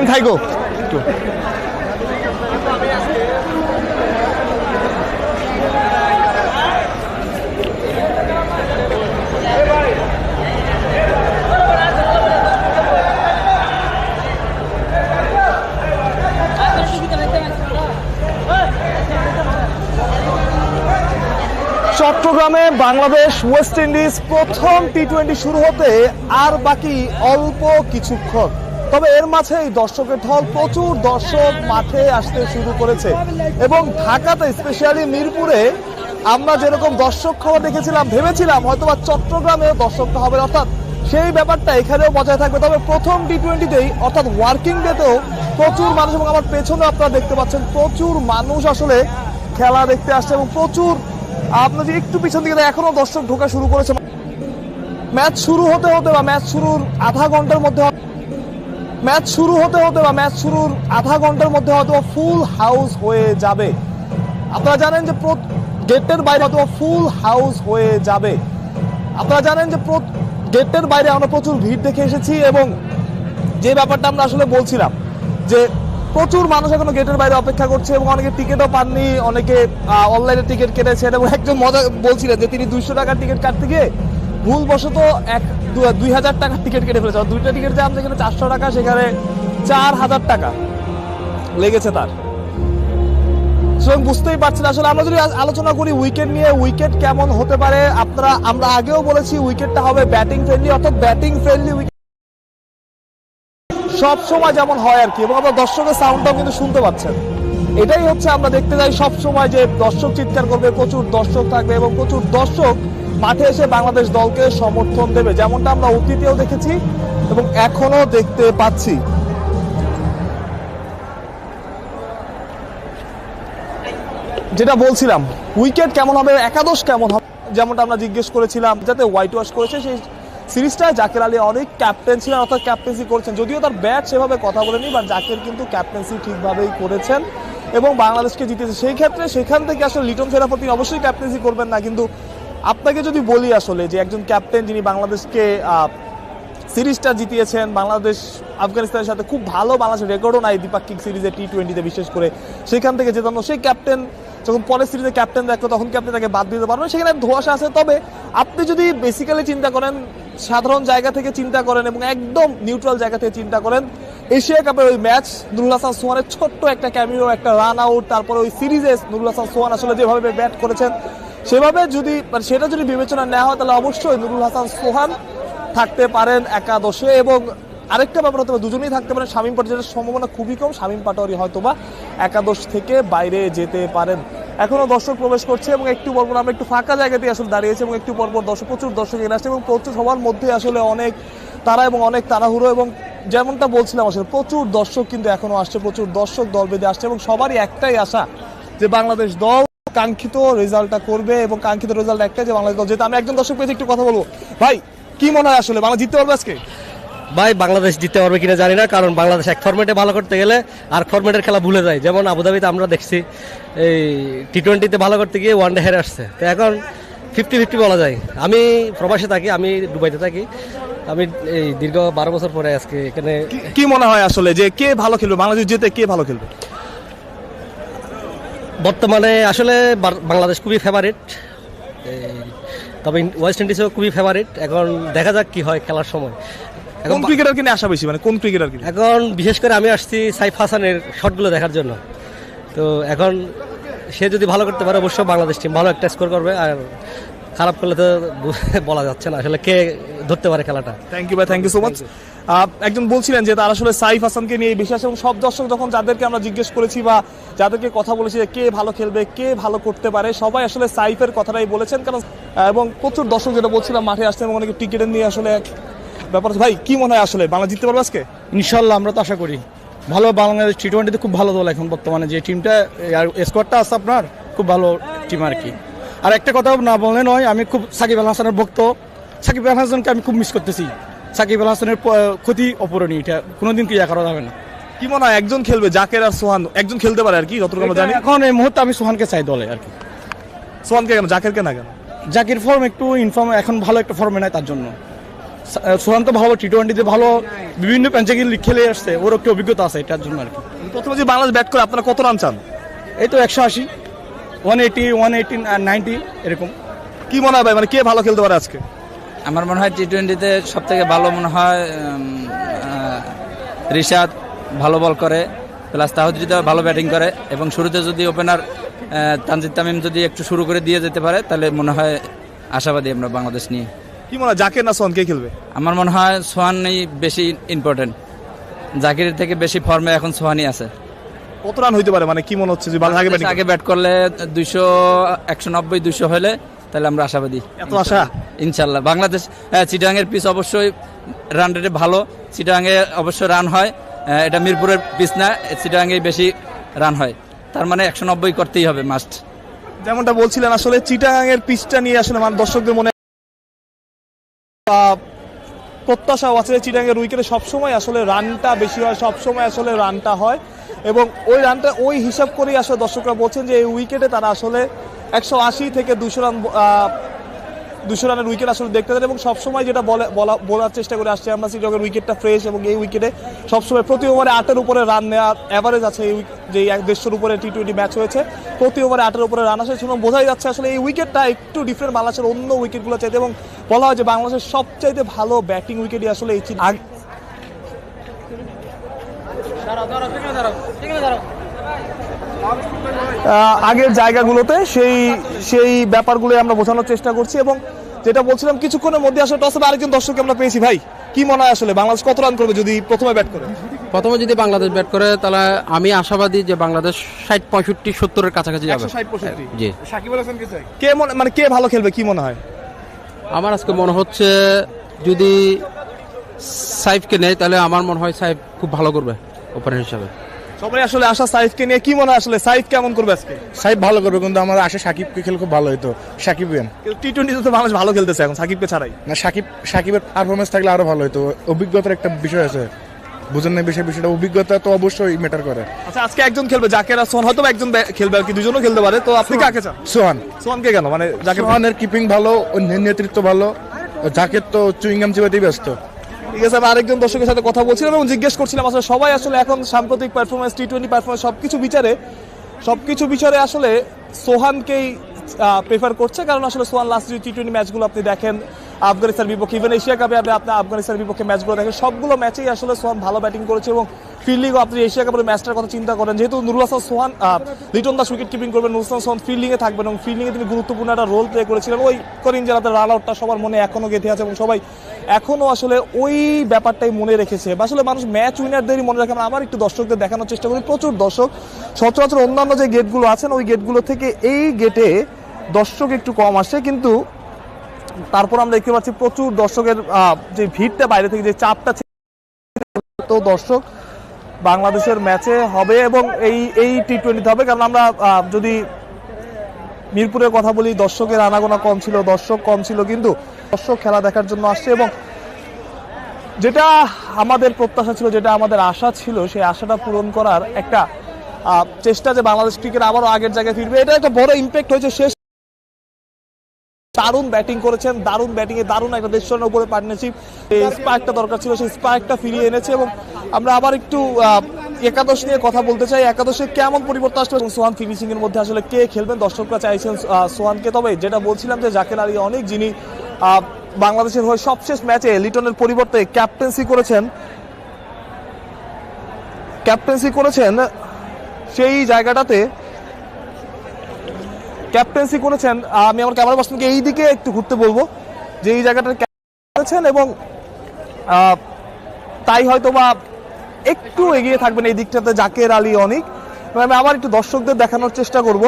এ তামিম চট্টগ্রামে Bangladesh, West Indies প্রথম T twenty শুরু হতে আর বাকি অল্প কিছুক্ষণ। তবে এর মাঝেই দর্শকের ঢল প্রচুর দর্শক মাঠে আসতে শুরু করেছে। এবং ঢাকাতে স্পেশালি মিরপুরে আমরা যেরকম দর্শক খাওয়া দেখেছিলাম ভেবেছিলাম হয়তোবা চট্টগ্রামেও দর্শকটা হবে। অর্থাৎ সেই ব্যাপারটা এখানেও বজায় থাকবে। তবে প্রথম টি টোয়েন্টিতেই অর্থাৎ ওয়ার্কিং ডেতেও প্রচুর মানুষ এবং আমার পেছনে আপনারা দেখতে পাচ্ছেন প্রচুর মানুষ আসলে খেলা দেখতে আসছে এবং প্রচুর আপনি যদি একটু পিছন দিকে দেখেন, এখনও দর্শক ঢোকা শুরু করেছে। ম্যাচ শুরু হতে হতে বা ম্যাচ শুরুর আধা ঘণ্টার মধ্যে ম্যাচ শুরু হতে হতে বা ম্যাচ শুরুর আধা ঘণ্টার মধ্যে হয়তো ফুল হাউস হয়ে যাবে। আপনারা জানেন যে গেটের বাইরে হয়তো ফুল হাউস হয়ে যাবে। আপনারা জানেন যে গেটের বাইরে আমরা প্রচুর ভিড় দেখে এসেছি এবং যে ব্যাপারটা আমরা আসলে বলছিলাম, যে প্রচুর মানুষ এখনও গেটের বাইরে অপেক্ষা করছে এবং অনেকে টিকিটও পাননি, অনেকে অনলাইনে টিকিট কেটেছেন এবং একজন মজা বলছিলেন যে তিনি দুইশো টাকার টিকিট কাটতে গিয়ে ভুলবশত এক দুই হাজার টাকার টিকিট কেটে ফেলেছে। দুইটা টিকিট দাম যেখানে চারশো টাকা, সেখানে চার হাজার টাকা লেগেছে তার। সুতরাং বুঝতেই পারছেন আসলে আমরা যদি আলোচনা করি উইকেট নিয়ে উইকেট কেমন হতে পারে, আপনারা আমরা আগেও বলেছি উইকেটটা হবে ব্যাটিং ফ্রেন্ডলি অর্থাৎ ব্যাটিং ফ্রেন্ডলি উইকেট সব সময় যেমন হয় আর কি, এবং আমরা দর্শকের সাউন্ডটাও কিন্তু শুনতে পাচ্ছেন। এটাই হচ্ছে আমরা দেখতে যাই সব সময় যে দর্শক চিৎকার করবে, প্রচুর দর্শক থাকবে, এবং প্রচুর দর্শক মাঠে এসে বাংলাদেশ দলকে সমর্থন দেবে, যেমনটা আমরা অতীতেও দেখেছি এবং এখনও দেখতে পাচ্ছি। যেটা বলছিলাম, উইকেট কেমন হবে, একাদশ কেমন হবে, যেমনটা আমরা জিজ্ঞেস করেছিলাম, যাতে হোয়াইট ওয়াশ করেছে সেই সিরিজটা। জাকের আলী অনেক ক্যাপ্টেন ছিলেন, অর্থাৎ ক্যাপ্টেন্সি করেছেন। যদিও তার ব্যাট সেভাবে কথা বলেনি বা জাকের কিন্তু ক্যাপ্টেন্সি ঠিকভাবেই করেছেন এবং বাংলাদেশকে জিতেছে। সেই ক্ষেত্রে সেখান থেকে আসলে লিটন সেনাপতি অবশ্যই ক্যাপ্টেন্সি করবেন না, কিন্তু আপনাকে যদি বলি আসলে যে একজন ক্যাপ্টেন যিনি বাংলাদেশকে সিরিজটা জিতিয়েছেন, বাংলাদেশ আফগানিস্তানের সাথে খুব ভালো বাংলাদেশের রেকর্ডও নাই দ্বিপাক্ষিক সিরিজে টি টোয়েন্টিতে বিশেষ করে। সেখান থেকে জেতানো সেই ক্যাপ্টেন, যখন পরের সিরিজে ক্যাপ্টেন দেখল, তখন ক্যাপ্টেন তাকে বাদ দিতে পারবেন সেখানে ধোয়াশা আছে। তবে আপনি যদি বেসিক্যালি চিন্তা করেন, সাধারণ জায়গা থেকে চিন্তা করেন এবং একদম নিউট্রাল জায়গা থেকে চিন্তা করেন, এশিয়া কাপের ওই ম্যাচ নুরুল হাসান সোহানের ছোট্ট একটা ক্যামিও একটা রান আউট তারপরে ওই সিরিজে নুরুল হাসান সোহান আসলে যেভাবে ব্যাট করেছেন সেভাবে যদি মানে সেটা যদি বিবেচনা নেওয়া হয়, তাহলে অবশ্যই নুরুল হাসান সোহান থাকতে পারেন একাদশে এবং আরেকটা ব্যাপার হতে পারে দুজনেই থাকতে পারেন, শামীম পাটোয়ারির সম্ভাবনা খুবই কম, শামীম পাটোয়ারি হয়তোবা একাদশ থেকে বাইরে যেতে পারেন। এখনও দর্শক প্রবেশ করছে এবং একটু পরপর আমরা একটু ফাঁকা জায়গাতে আসলে দাঁড়িয়েছি এবং একটু পরপর দর্শক, প্রচুর দর্শক এনে আসছে এবং প্রচুর সবার মধ্যে আসলে অনেক তারা এবং অনেক তাড়াহুড়ো এবং যেমনটা বলছিলাম আসলে প্রচুর দর্শক কিন্তু এখনও আসছে, প্রচুর দর্শক দল বেঁধে আসছে এবং সবারই একটাই আশা যে বাংলাদেশ দল কাঙ্ক্ষিত রেজাল্টটা করবে এবং কাঙ্ক্ষিত রেজাল্ট একটা যে বাংলাদেশ যেহেতু আমি একজন দর্শক পেয়েছি একটু কথা বলব। ভাই কি মনে হয় আসলে? বাংলা জিততে পারবে আজকে? ভাই বাংলাদেশ জিততে পারবে কিনা জানি না কারণ বাংলাদেশ এক ফরম্যাটে ভালো করতে গেলে আর ফরম্যাটের খেলা ভুলে যায়। যেমন আবুধাবিতে আমরা দেখছি এই টি টোয়েন্টিতে ভালো করতে গিয়ে ওয়ান ডে হেরে আসছে। তো এখন ফিফটি ফিফটি বলা যায়। আমি প্রবাসে থাকি আমি দুবাইতে থাকি। আমি এই দীর্ঘ বারো বছর পরে আজকে এখানে কি- কি মনে হয় আসলে যে কে ভালো খেলবে? বাংলাদেশ জিতে কে ভালো খেলবে? বর্তমানে আসলে বাংলাদেশ খুবই ফেভারিট তবে ওয়েস্ট ইন্ডিজও খুবই ফেভারিট এখন দেখা যাক কি হয় খেলার সময়। এখন কোন ক্রিকেটার কিনে আসা বেশি? মানে কোন ক্রিকেটার কিনে? এখন বিশেষ করে আমি আসছি সাইফ হাসানের শটগুলো দেখার জন্য। তো এখন সে যদি ভালো করতে পারে অবশ্যই বাংলাদেশ টিম ভালো একটা স্কোর করবে। আর খারাপ করলে তো বলা যাচ্ছে না। আসলে কে ধরতে পারে খেলাটা। থ্যাংক ইউ ভাই। থ্যাংক ইউ সো মাচ একজন বলছিলেন যে তার আসলে সাইফ হাসানকে নিয়ে বেশি এবং সব দর্শক যখন যাদেরকে আমরা জিজ্ঞেস করেছি বা যাদেরকে কথা বলেছি যে কে ভালো খেলবে, কে ভালো করতে পারে, সবাই আসলে সাইফের কথাটাই বলেছেন। কারণ এবং প্রচুর দর্শক যেটা বলছিলাম, মাঠে আসছে এবং অনেকে টিকিটের নিয়ে আসলে ব্যাপার ভাই, কি মনে হয় আসলে? বাংলা জিততে পারবে আজকে? ইনশাল্লাহ, আমরা তো আশা করি। ভালো বাংলাদেশ টি টোয়েন্টিতে খুব ভালো দল এখন বর্তমানে। যে টিমটা স্কোয়াডটা আছে আপনার, খুব ভালো টিম আর কি। আর একটা কথা না বলে নয়, আমি খুব সাকিব আল হাসানের ভক্ত। সাকিব আল হাসানকে আমি খুব মিস করতেছি। সাকিব আল হাসানের ক্ষতি অপূরণীয় এটা কোনোদিন ক্রিয়া করা যাবে না। কি মনে হয় একজন খেলবে জাকের আর সোহান একজন খেলতে পারে আর কি যতটুকু আমরা জানি? এখন এই মুহূর্তে আমি সোহানকে চাই দলে আর কি। সোহানকে কেন জাকের কে না কেন? জাকির ফর্ম একটু ইনফর্ম এখন ভালো একটা ফর্মে নাই তার জন্য। সোহান তো ভালো টি টোয়েন্টিতে ভালো বিভিন্ন প্যাঞ্চে খেলে আসছে ওর একটু অভিজ্ঞতা আছে এটার জন্য আর কি। প্রথমে যে বাংলাদেশ ব্যাট করে আপনারা কত রান চান? এই তো একশো আশি one eighty one eighty ninety এরকম। কি মনে হয় ভাই মানে কে ভালো খেলতে পারে আজকে? আমার মনে হয় টি টোয়েন্টিতে সব থেকে ভালো মনে হয় রিশাদ ভালো বল করে প্লাস তাহদ্রিদা ভালো ব্যাটিং করে এবং শুরুতে যদি ওপেনার তানজিদ তামিম যদি একটু শুরু করে দিয়ে যেতে পারে তাহলে মনে হয় আশাবাদী আমরা বাংলাদেশ নিয়ে। কি মনে হয় জাকির না সোহান কে খেলবে? আমার মনে হয় সোহানই বেশি ইম্পর্টেন্ট জাকিরের থেকে বেশি ফর্মে এখন সোহানই আছে। কত রান হইতে পারে? মানে কি মনে হচ্ছে যে আগে ব্যাট করলে দুইশো একশো নব্বই দুইশো হলে তাহলে আমরা আশাবাদী। এত আশা? ইনশাল্লাহ বাংলাদেশ চিটাগাংয়ের পিচ অবশ্যই রান রেটে ভালো। চিটাগাংয়ে অবশ্যই রান হয়। এটা মিরপুরের পিচ না চিটাগাংয়ে বেশি রান হয়। তার মানে একশো নব্বই করতেই হবে মাস্ট যেমনটা বলছিলেন আসলে চিটাগাং এর পিচটা নিয়ে আসলে মানে দর্শকদের মনে প্রত্যাশাও আছে চিটাগাং এর উইকেটে সবসময় আসলে রানটা বেশি হয় সবসময় আসলে রানটা হয়। এবং ওই রানটা ওই হিসাব করেই আসলে দর্শকরা বলছেন যে এই উইকেটে তারা আসলে একশো আশি থেকে দুশো রান দুশো রানের উইকেট আসলে দেখতে দেন এবং সবসময় যেটা বলে বলা বলার চেষ্টা করে আসছে আমরা চিটাগের উইকেটটা ফ্রেশ এবং এই উইকেটে সবসময় প্রতি ওভারে আটের উপরে রান নেওয়ার অ্যাভারেজ আছে এই উইক- যে এক দেড়শোর উপরে টি টোয়েন্টি ম্যাচ হয়েছে। প্রতি ওভারে আটের উপরে রান আসে। শুনুন বোঝাই যাচ্ছে আসলে এই উইকেটটা একটু ডিফারেন্ট বাংলাদেশের অন্য উইকেটগুলো চাইতে এবং বলা হয় যে বাংলাদেশের সবচাইতে ভালো ব্যাটিং উইকেটই আসলে এই চি- আগ- আহ, আগের জায়গাগুলোতে সেই সেই ব্যাপারগুলো আমরা বোঝানোর চেষ্টা করছি এবং যেটা বলছিলাম কিছুক্ষণের মধ্যে আসলে টসে আরেকজন দর্শক আমরা পেয়েছি। ভাই কি মনে হয় আসলে? বাংলাদেশ কত রান করবে যদি প্রথমে ব্যাট করে? প্রথমে যদি বাংলাদেশ ব্যাট করে তাহলে আমি আশাবাদী যে বাংলাদেশ ষাট পঁয়ষট্টি সত্তরের কাছাকাছি যাবে। জি। কে মনে মানে কে ভালো খেলবে কি মনে হয়? আমার আজকে মনে হচ্ছে যদি সাইফকে নেয় তাহলে আমার মনে হয় সাইফ খুব ভালো করবে ওপেনার হিসাবে। সবাই আসলে আশা সাইফকে নিয়ে কি মনে হয় আসলে? সাইফ কেমন করবে আজকে? সাহেব ভালো করবে কিন্তু আমার আশা সাকিবকে খেলে খুব ভালো হতো সাকিব গেন টি টোয়েন্টিতে তো বাংলাদেশ ভালো খেলতেছে এখন সাকিবকে ছাড়াই। না সাকিব সাকিবের পারফরমেন্স থাকলে আরও ভালো হতো অভিজ্ঞতার একটা বিষয় আছে। বুঝেন না বিষয় বিষয়টা অভিজ্ঞতা তো অবশ্যই ম্যাটার করে। আচ্ছা আজকে একজন খেলবে জাকের আর সোহান হয়তো একজন খেলবে আর কি দুজনও খেলতে পারে। তো আপনি কাকে চান? সোহান। সোহানকে কেন? মানে জাকের সোহানের কিপিং ভালো নে- নেতৃত্ব ভালো। ও জাকের তো চুইংগাম চিবাতেই ব্যস্ত। ঠিক আছে, আমি আরেকজন দর্শকের সাথে কথা বলছিলাম এবং জিজ্ঞেস করছিলাম, আসলে সবাই আসলে এখন সাম্প্রতিক পারফরমেন্স টি টোয়েন্টি পারফরমেন্স সবকিছু বিচারে সবকিছু বিচারে আসলে সোহানকেই প্রেফার করছে। কারণ আসলে সোহান লাস্ট টি টোয়েন্টি ম্যাচগুলো আপনি দেখেন আফগানিস্তানের বিপক্ষে। ইভেন এশিয়া কাপে আপনি আপনার আফগানিস্তানের বিপক্ষে ম্যাচগুলো দেখেন, সবগুলো ম্যাচেই আসলে সোহান ভালো ব্যাটিং করেছে এবং ফিল্ডিংও আপনি এশিয়া কাপের ম্যাচটার কথা চিন্তা করেন, যেহেতু নুরুল হাসান সোহান লিটন দাস উইকেট কিপিং করবেন, নুরুল হাসান সোহান ফিল্ডিংয়ে থাকবেন এবং ফিল্ডিংয়ে তিনি গুরুত্বপূর্ণ একটা রোল প্লে করেছিলেন। ওই করিম জেলাতে রান আউটটা সবার মনে এখনও গেঁথে আছে এবং সবাই এখনও আসলে ওই ব্যাপারটাই মনে রেখেছে। আসলে মানুষ ম্যাচ উইনারদেরই মনে রাখে। আমরা একটু দর্শকদের দেখানোর চেষ্টা করি। প্রচুর দর্শক, সচরাচর অন্যান্য যে গেটগুলো আছেন, ওই গেটগুলো থেকে এই গেটে দর্শক একটু কম আসে, কিন্তু তারপর আমরা দেখতে পাচ্ছি প্রচুর দর্শকের যে ভিড়টা বাইরে থেকে যে চাপটা তো দর্শক বাংলাদেশের ম্যাচে হবে এবং এই এই টি টোয়েন্টিতে হবে কারণ আমরা যদি মিরপুরের কথা বলি, দর্শকের আনাগোনা কম ছিল, দর্শক কম ছিল, কিন্তু দর্শক খেলা দেখার জন্য আসছে এবং যেটা আমাদের প্রত্যাশা ছিল, যেটা আমাদের আশা ছিল, সেই আশাটা পূরণ করার একটা চেষ্টা যে বাংলাদেশ ক্রিকেট আবারও আগের জায়গায় ফিরবে, এটা একটা বড় ইম্প্যাক্ট হয়েছে শেষ দারুণ ব্যাটিং করেছেন, দারুণ ব্যাটিং এ দারুণ একটা দেশ রানের উপরে পার্টনারশিপ এই স্পার্কটা দরকার ছিল, সেই স্পার্কটা ফিরিয়ে এনেছে এবং আমরা আবার একটু একাদশ নিয়ে কথা বলতে চাই। একাদশে কেমন পরিবর্তন এবং সোহান ফিনিশিং এর মধ্যে আসলে কে খেলবেন? দর্শকরা চাইছেন সোহানকে। তবে যেটা বলছিলাম যে জাকের আলী অনেক যিনি বাংলাদেশের হয়ে সবশেষ ম্যাচে লিটনের পরিবর্তে ক্যাপ্টেন্সি করেছেন ক্যাপ্টেন্সি করেছেন, সেই জায়গাটাতে ক্যাপ্টেন্সি করেছেন, আমি আমার ক্যামেরা পার্সনকে এই দিকে একটু ঘুরতে বলব, যে এই জায়গাটার করেছেন এবং তাই হয়তো বা একটু এগিয়ে থাকবেন এই দিকটাতে জাকের আলী অনেক। আমি আবার একটু দর্শকদের দেখানোর চেষ্টা করব।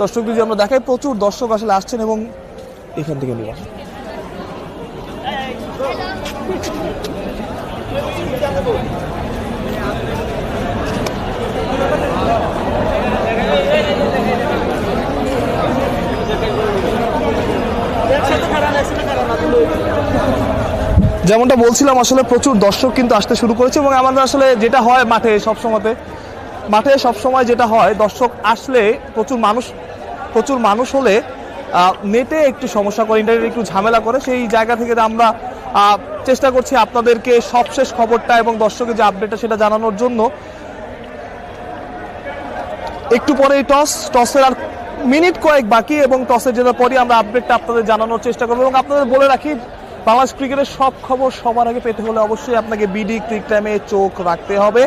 দর্শকদের যদি আমরা দেখাই, প্রচুর দর্শক আসলে আসছেন এবং এখান থেকে নিয়ে যেমনটা বলছিলাম, আসলে প্রচুর দর্শক কিন্তু আসতে শুরু করেছে এবং আমাদের আসলে যেটা হয় মাঠে সবসময়তে, মাঠে সবসময় যেটা হয়, দর্শক আসলে প্রচুর মানুষ প্রচুর মানুষ হলে নেটে একটু সমস্যা করে ইন্টারনেটে একটু ঝামেলা করে, সেই জায়গা থেকে আমরা চেষ্টা করছি আপনাদেরকে সবশেষ খবরটা এবং দর্শকের যে আপডেটটা সেটা জানানোর জন্য। একটু পরে টস, টসের আর মিনিট কয়েক বাকি এবং টসের জেতার পরই আমরা আপডেটটা আপনাদের জানানোর চেষ্টা করব এবং আপনাদের বলে রাখি বাংলাদেশ ক্রিকেটের সব খবর সবার আগে পেতে হলে অবশ্যই আপনাকে বিডি ক্রিক টাইমে চোখ রাখতে হবে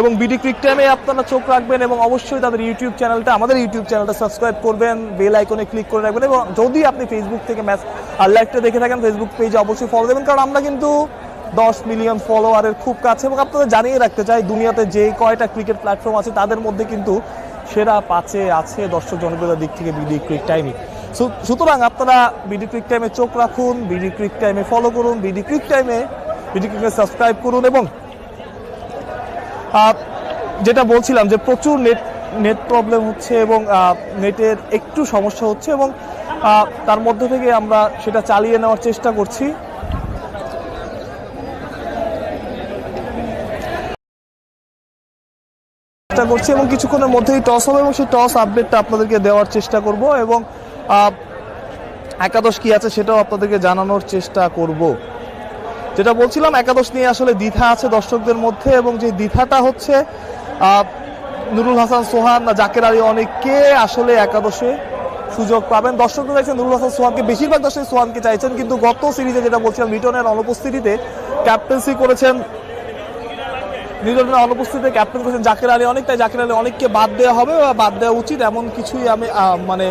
এবং বিডি ক্রিক টাইমে আপনারা চোখ রাখবেন এবং অবশ্যই তাদের ইউটিউব চ্যানেলটা আমাদের ইউটিউব চ্যানেলটা সাবস্ক্রাইব করবেন বেল আইকনে ক্লিক করে রাখবেন এবং যদি আপনি ফেসবুক থেকে ম্যাচ আর লাইভটা দেখে থাকেন ফেসবুক পেজে অবশ্যই ফলো দেবেন, কারণ আমরা কিন্তু দশ মিলিয়ন ফলোয়ারের খুব কাছে এবং আপনাদের জানিয়ে রাখতে চাই, দুনিয়াতে যে কয়টা ক্রিকেট প্ল্যাটফর্ম আছে, তাদের মধ্যে কিন্তু সেরা পাঁচে আছে দর্শক জনপ্রিয়তার দিক থেকে বিডি ক্রিক টাইমই সুতরাং আপনারা বিডি ক্রিক টাইমে চোখ রাখুন বিডি ক্রিক টাইমে ফলো করুন বিডি ক্রিক টাইমে বিডি ক্রিকে সাবস্ক্রাইব করুন এবং যেটা বলছিলাম যে প্রচুর নেট নেট প্রবলেম হচ্ছে এবং নেটের একটু সমস্যা হচ্ছে এবং তার মধ্যে থেকে আমরা সেটা চালিয়ে নেওয়ার চেষ্টা করছি। চেষ্টা করছি এবং কিছুক্ষণের মধ্যেই টস হবে এবং সেই টস আপডেটটা আপনাদেরকে দেওয়ার চেষ্টা করব এবং একাদশ কি আছে সেটাও আপনাদেরকে জানানোর চেষ্টা করব। যেটা বলছিলাম, একাদশ নিয়ে আসলে দ্বিধা আছে দর্শকদের মধ্যে এবং যে দ্বিধাটা হচ্ছে নুরুল হাসান সোহান না জাকের আলী অনেকে আসলে একাদশে সুযোগ পাবেন। দর্শকরা চাইছেন নুরুল হাসান সোহানকে, বেশিরভাগ দর্শক সোহানকে চাইছেন, কিন্তু গত সিরিজে যেটা বলছিলাম, লিটনের অনুপস্থিতিতে ক্যাপ্টেন্সি করেছেন নিউজিল্যান্ডের অনুপস্থিতিতে ক্যাপ্টেন করেছেন জাকির আলী অনেক, তাই জাকির আলী অনেককে বাদ দেওয়া হবে বা বাদ দেওয়া উচিত, এমন কিছুই আমি মানে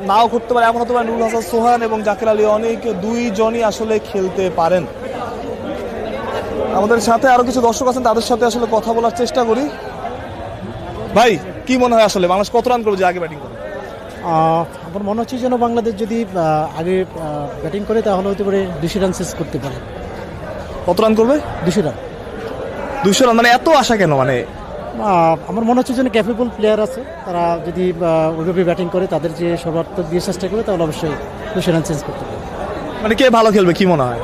নাও ঘটতে পারে। এমন হতে পারে নুরুল হাসান সোহান এবং জাকির আলী অনেক দুইজনই আসলে খেলতে পারেন। আমাদের সাথে আরও কিছু দর্শক আছেন তাদের সাথে আসলে কথা বলার চেষ্টা করি। ভাই কি মনে হয় আসলে? বাংলাদেশ কত রান করবে যে আগে ব্যাটিং করে? আহ, আমার মনে হচ্ছে যেন বাংলাদেশ যদি আগে ব্যাটিং করে তাহলে হতে পারে দুশো রান শেষ করতে পারে। কত রান করবে? দুশো রান। দুশো রান মানে এত আশা কেন? মানে আমার মনে হচ্ছে যেন ক্যাপেবল প্লেয়ার আছে। তারা যদি ওইভাবে ব্যাটিং করে তাদের যে সর্বাত্মক দিয়ে চেষ্টা করে তাহলে অবশ্যই দুশো রান চেঞ্জ করতে পারে। মানে কে ভালো খেলবে কি মনে হয়?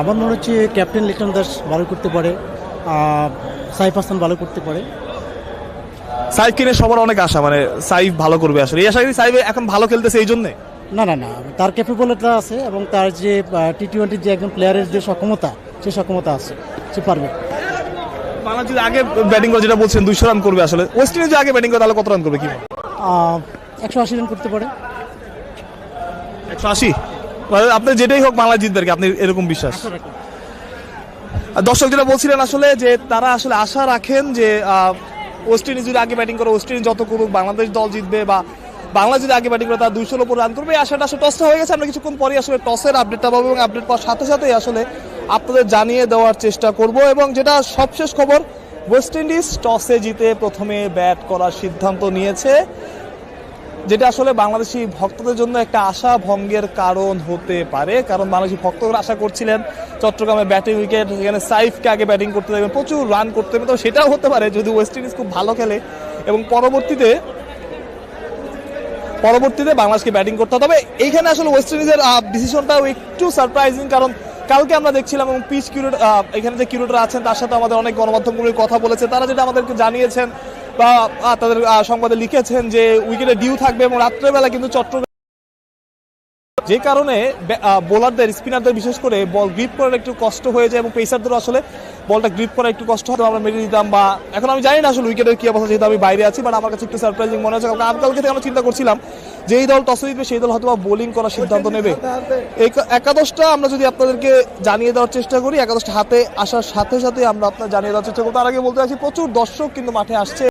আমার মনে হচ্ছে ক্যাপ্টেন লিটন দাস ভালো করতে পারে সাইফ হাসান ভালো করতে পারে। সাইফ কিনে সবার অনেক আশা মানে সাইফ ভালো করবে আসলে। এই আশা করি সাইফ এখন ভালো খেলতেছে এই জন্যে? না না না তার ক্যাপেবলটা আছে এবং তার যে টি টোয়েন্টির যে একজন প্লেয়ারের যে সক্ষমতা সে সক্ষমতা আছে সে পারবে। বাংলাদেশ যদি আগে ব্যাটিং করে যেটা বলছেন দুইশো রান করবে আসলে। ওয়েস্ট ইন্ডিজ আগে ব্যাটিং করে তাহলে কত রান করবে কি? একশো আশি রান করতে পারে। একশো আশি? আপনি যেটাই হোক বাংলা জিতবে আর কি আপনি এরকম বিশ্বাস। দর্শক যেটা বলছিলেন আসলে যে তারা আসলে আশা রাখেন যে ওয়েস্ট ইন্ডিজ যদি আগে ব্যাটিং করে ওয়েস্ট ইন্ডিজ যত করুক বাংলাদেশ দল জিতবে বা বাংলা যদি আগে ব্যাটিং করে তারা দুইশোর উপর রান করবে। এই আশাটা আসলে টসটা হয়ে গেছে। আমরা কিছুক্ষণ পরে আসলে টসের আপডেটটা পাবো এবং আপডেট পাওয়ার সাথে সাথেই আসলে আপনাদের জানিয়ে দেওয়ার চেষ্টা করব এবং যেটা সবশেষ খবর ওয়েস্ট ইন্ডিজ টসে জিতে প্রথমে ব্যাট করার সিদ্ধান্ত নিয়েছে। যেটা আসলে বাংলাদেশি ভক্তদের জন্য একটা আশা ভঙ্গের কারণ হতে পারে, কারণ বাংলাদেশি ভক্তরা আশা করছিলেন চট্টগ্রামে ব্যাটিং উইকেট সেখানে সাইফকে আগে ব্যাটিং করতে দেবেন, প্রচুর রান করতে দেবেন তো সেটাও হতে পারে যদি ওয়েস্ট ইন্ডিজ খুব ভালো খেলে। এবং পরবর্তীতে পরবর্তীতে বাংলাদেশকে ব্যাটিং করতে হবে। এইখানে আসলে ওয়েস্ট ইন্ডিজের ডিসিশনটাও একটু সারপ্রাইজিং কারণ কালকে আমরা দেখছিলাম এবং পিচ কিউরেট এখানে যে কিউরেটার আছেন, তার সাথে আমাদের অনেক গণমাধ্যমগুলির কথা বলেছে। তারা যেটা আমাদেরকে জানিয়েছেন বা তাদের সংবাদে লিখেছেন যে উইকেটে ডিউ থাকবে এবং রাত্রেবেলা কিন্তু চট্টগ্রাম যে কারণে বোলারদের স্পিনারদের বিশেষ করে বল গ্রিপ করার একটু কষ্ট হয়ে যায় এবং পেসারদেরও আসলে বলটা গ্রিপ করা একটু কষ্ট হতো আমরা মেরে দিতাম বা এখন আমি জানি না আসলে উইকেটের কি অবস্থা যেহেতু আমি বাইরে আছি বাট আমার কাছে একটু সারপ্রাইজিং মনে হচ্ছে কারণ আজকালকে থেকে আমরা চিন্তা করছিলাম যে এই দল টসে জিতবে সেই দল হয়তো বা বোলিং করার সিদ্ধান্ত নেবে। একাদশটা আমরা যদি আপনাদেরকে জানিয়ে দেওয়ার চেষ্টা করি একাদশটা হাতে আসার সাথে সাথে আমরা আপনার জানিয়ে দেওয়ার চেষ্টা করব। তার আগে বলতে চাচ্ছি প্রচুর দর্শক কিন্তু মাঠে আসছে।